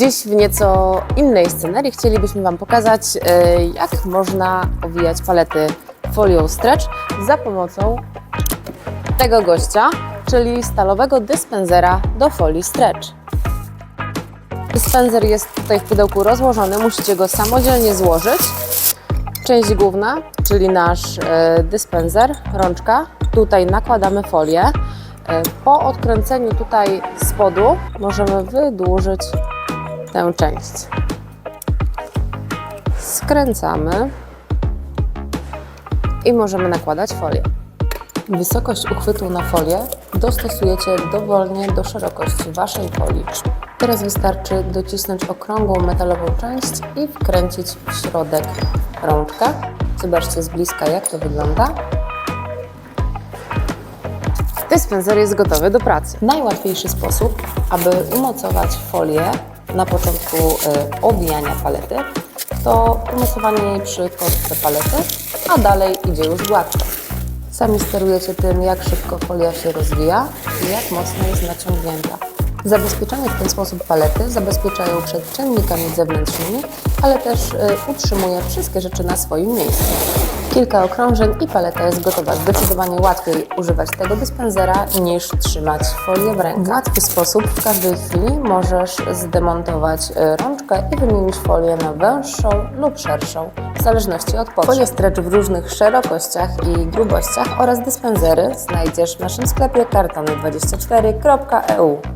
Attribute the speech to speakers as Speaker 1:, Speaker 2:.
Speaker 1: Dziś w nieco innej scenerii chcielibyśmy Wam pokazać, e, jak można owijać palety folią stretch za pomocą tego gościa, czyli stalowego dyspensera do folii stretch. Dyspenser jest tutaj w pudełku rozłożony, musicie go samodzielnie złożyć. Część główna, czyli nasz e, dyspenser, rączka. Tutaj nakładamy folię. E, Po odkręceniu tutaj spodu możemy wydłużyć tę część. Skręcamy i możemy nakładać folię. Wysokość uchwytu na folię dostosujecie dowolnie do szerokości Waszej folii. Teraz wystarczy docisnąć okrągłą metalową część i wkręcić w środek rączkę. Zobaczcie z bliska jak to wygląda. Dyspenser jest gotowy do pracy. Najłatwiejszy sposób, aby umocować folię na początku y, owijania palety, to umocowanie jej przy kostce palety, a dalej idzie już gładko. Sami sterujecie tym, jak szybko folia się rozwija i jak mocno jest naciągnięta. Zabezpieczone w ten sposób palety zabezpieczają przed czynnikami zewnętrznymi, ale też y, utrzymuje wszystkie rzeczy na swoim miejscu. Kilka okrążeń i paleta jest gotowa. Zdecydowanie łatwiej używać tego dyspensera niż trzymać folię w ręku. W łatwy sposób w każdej chwili możesz zdemontować y, rączkę i wymienić folię na węższą lub szerszą, w zależności od potrzeb. Folie stretch w różnych szerokościach i grubościach oraz dyspensery znajdziesz w naszym sklepie kartony24.eu.